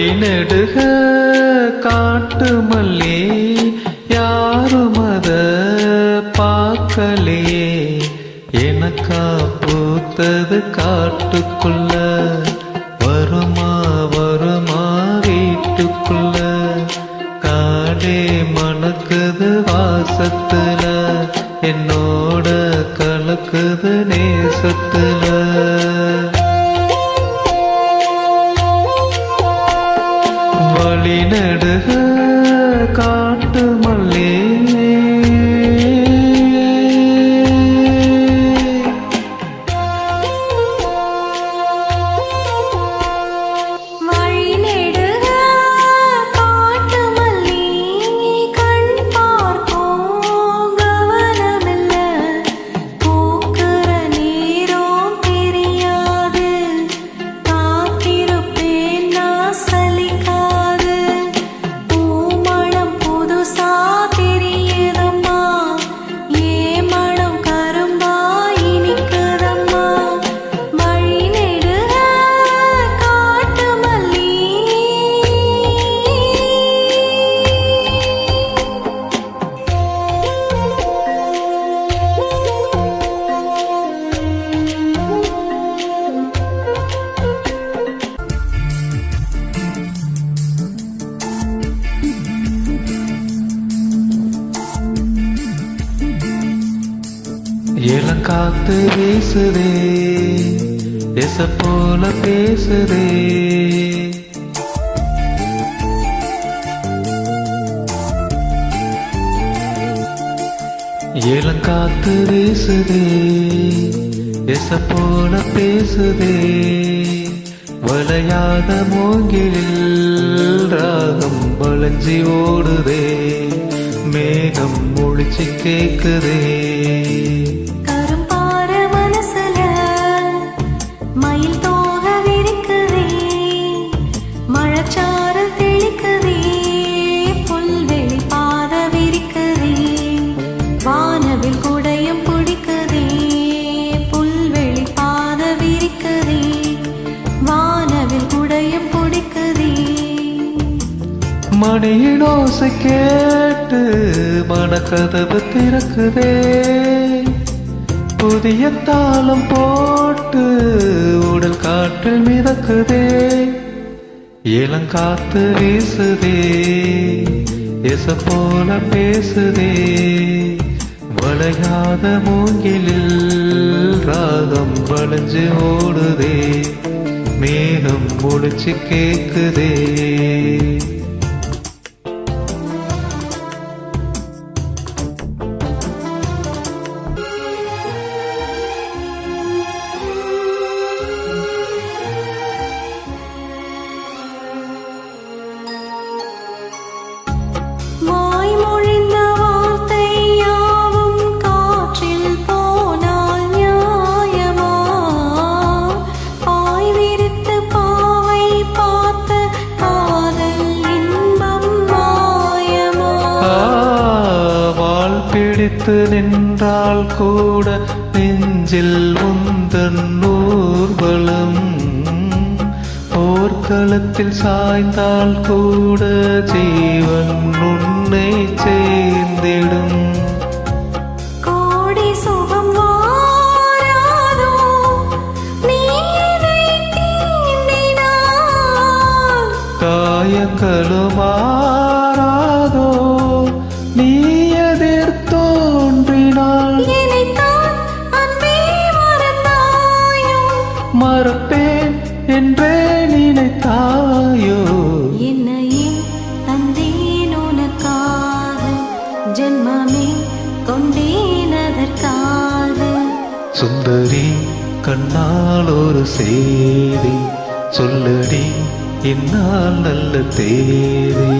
வழிநெடுக காட்டு மல்லி யாரும் அத பார்க்கலையே. எனக்கா பூத்தது காட்டுக்குள்ள வருமா வருமா வீட்டுக்குள்ள. காடே மணக்குது வாசத்துல என்னோட கலக்குது நேசத்துல. வழிநடுக காட்டு காத்து வீசுதே எச போல பேசுதே. இளங்காத்து வீசுதே எச போல பேசுதே. வளையாத மூங்கிலில் ராகம் வளைஞ்சி ஓடுதே மேகம் முழிச்சு கேட்குதே ஓசை கேட்டு மனக்கதவு திறக்குதே. புதிய தாளம் போட்டு உடல் காற்றில் மிதக்குதே. இளங்காத்து வீசுதே எச போல பேசுதே. வளையாத மூங்கிலில் ராகம் வளைஞ்சு ஓடுதே மேகம் முழிச்சு கேட்குதே பிடித்து நின்றால் கூட நெஞ்சில் உந்தன் ஊர்வலம் போர்க்களத்தில் சாய்ந்தால் கூட ஜீவன் உன்னை சேர்ந்திடும். மறப்பேன் என்றே நினைத்தாயோ? என்னையே தந்தேன் உனக்காக ஜென்மமே கொண்டேன் அதற்காக. சுந்தரி கண்ணால் ஒரு செய்தி சொல்லடி இந்நாள் நல்ல தேதி.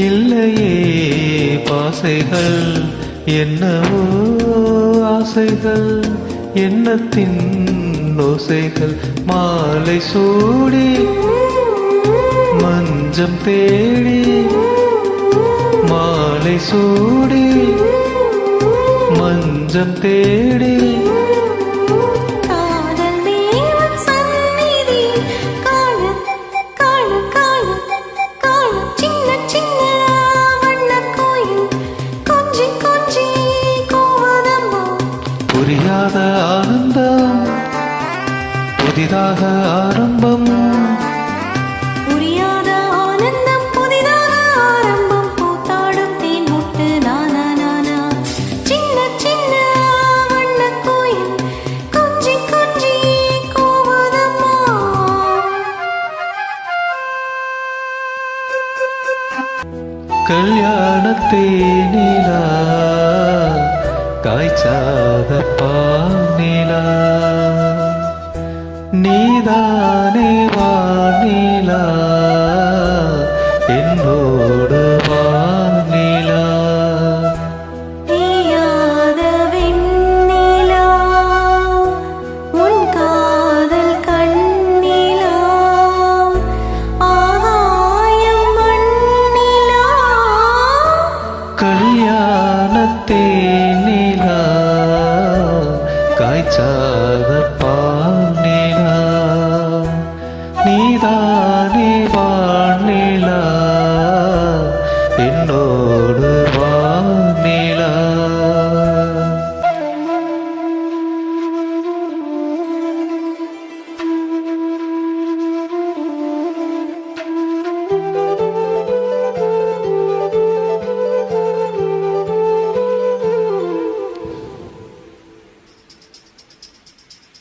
இல்லையே பாசைகள். என்னவோ ஆசைகள் எண்ணத்தின் ஓசைகள். மாலை சூடி மஞ்சம் தேடி மாலை சூடி மஞ்சம் தேடி புரியாத ஆனந்தம் புதிதாக ஆரம்பம். புரியாத ஆனந்தம் புதிதாக ஆரம்பம். பூத்தாடும் தேன் முட்டு நானா சின்ன சின்ன வண்ணக் கோயில் கொஞ்சி கொஞ்சி கோவதம்மா. கல்யாணத்தே தாய் சாத பானிலா நீதானே வானிலா सा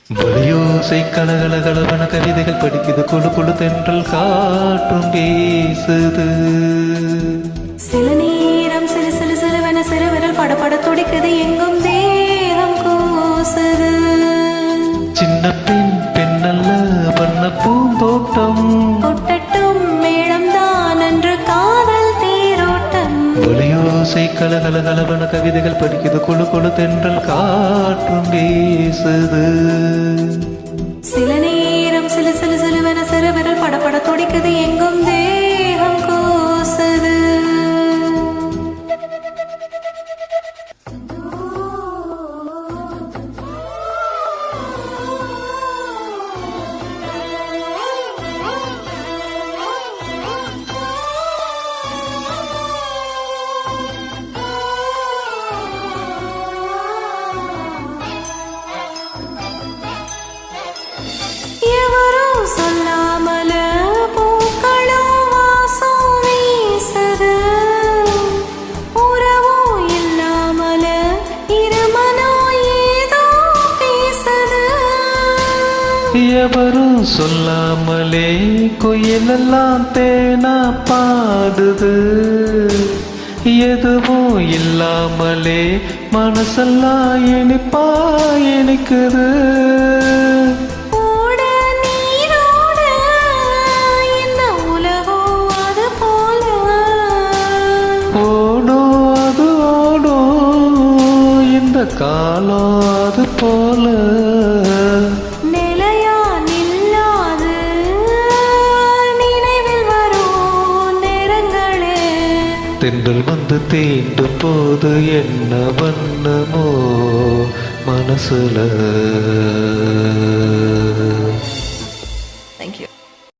வலியோசை கலகலகலவன கவிதைகள் படிக்குது குழு குழு தென்றல் காற்றும் வீசுது. சில நேரம் சிறு சிறு சிறுவன சிறுவிரல் படபட துடிக்குது எங்கும் தேகம் கூசுது. சின்ன பெண் பெண்ணல்ல வண்ண பூந்தோட்டம். கொட்டட்டும் மேளம் தான் அன்று காதல் தேரோட்டம். ஒலியோசை கலகலகலவன கவிதைகள் படிக்குது. குழு குழு தென்றல் காற்றும் வீசுது. சில நேரம் சில சில சிலுவன சிறுவிரல் படபட துடிக்குது எங்கும் தே எவரும் சொல்லாமலே கோயிலெல்லாம் தேனா பாடுது. எதுவும் இல்லாமலே மனசெல்லாம் இனிப்பா இனிக்குது. காலம் அது போல. தென்றல் வந்து தீண்டும் போது என்ன வண்ணமோ மனசுல?